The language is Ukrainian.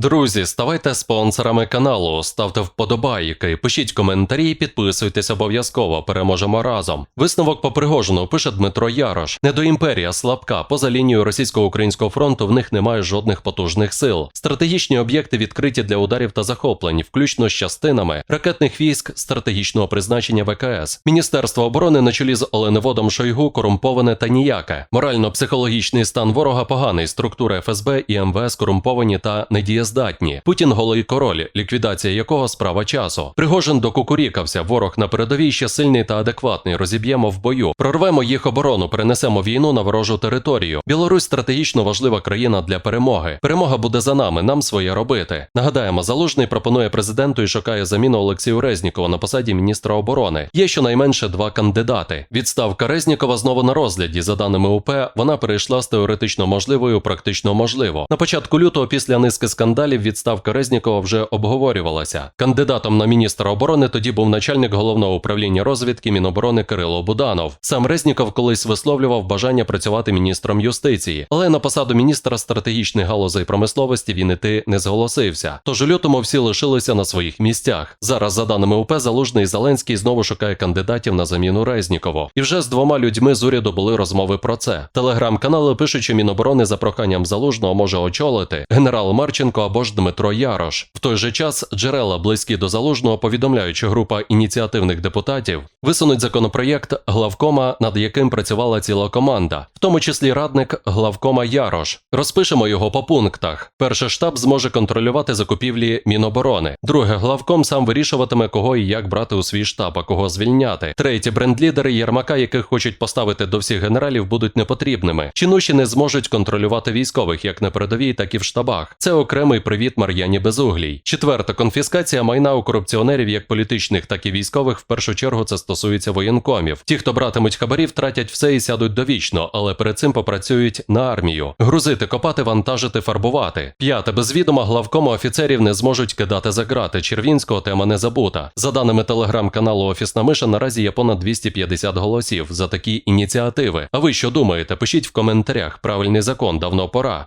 Друзі, ставайте спонсорами каналу, ставте вподобайки, пишіть коментарі, і підписуйтесь обов'язково. Переможемо разом. Висновок по Пригожину пише Дмитро Ярош. Недоімперія слабка. Поза лінією російсько-українського фронту в них немає жодних потужних сил. Стратегічні об'єкти відкриті для ударів та захоплень, включно з частинами ракетних військ стратегічного призначення ВКС. Міністерство оборони на чолі з Оленеводом Шойгу корумповане та ніяке. Морально-психологічний стан ворога поганий. Структура ФСБ і МВС корумповані та недієздатні. Путін голий король, ліквідація якого справа часу. Пригожин докукурікався. Ворог на передовій ще сильний та адекватний. Розіб'ємо в бою. Прорвемо їх оборону, перенесемо війну на ворожу територію. Білорусь стратегічно важлива країна для перемоги. Перемога буде за нами. Нам своє робити. Нагадаємо, залужний пропонує президенту і шукає заміну Олексію Резнікова на посаді міністра оборони. Є щонайменше два кандидати. Відставка Резнікова знову на розгляді. За даними УП, вона перейшла з теоретично можливою практично можливо. На початку лютого, після низки скандалів, відставка Резнікова вже обговорювалася. Кандидатом на міністра оборони тоді був начальник головного управління розвідки Міноборони Кирило Буданов. Сам Резніков колись висловлював бажання працювати міністром юстиції, але на посаду міністра стратегічних галузей промисловості він іти не зголосився. Тож у лютому всі лишилися на своїх місцях. Зараз, за даними УП, Залужний Зеленський знову шукає кандидатів на заміну Резнікову. І вже з двома людьми з уряду були розмови про це. Телеграм-канали пишуть, що Міноборони за проханням залужного може очолити генерал Марченко або ж Дмитро Ярош. В той же час джерела близькі до залужного повідомляють, що група ініціативних депутатів висунуть законопроєкт главкома, над яким працювала ціла команда, в тому числі радник главкома Ярош. Розпишемо його по пунктах. Перший штаб зможе контролювати закупівлі Міноборони. Друге, главком сам вирішуватиме, кого і як брати у свій штаб, а кого звільняти. Третє, брендлідери Єрмака, яких хочуть поставити до всіх генералів, будуть непотрібними. Чинуші не зможуть контролювати військових як на передовій, так і в штабах. Це окремий привіт Мар'яні Безуглій. Четверте, конфіскація майна у корупціонерів, як політичних, так і військових. В першу чергу це стосується воєнкомів. Ті, хто братимуть хабарі, втратять все і сядуть довічно, але перед цим попрацюють на армію. Грузити, копати, вантажити, фарбувати. П'яте, без відома главкома офіцерів не зможуть кидати за грати. Червінського тема не забута. За даними телеграм-каналу Офісна Миша, наразі є понад 250 голосів за такі ініціативи. А ви що думаєте? Пишіть в коментарях. Правильний закон давно пора.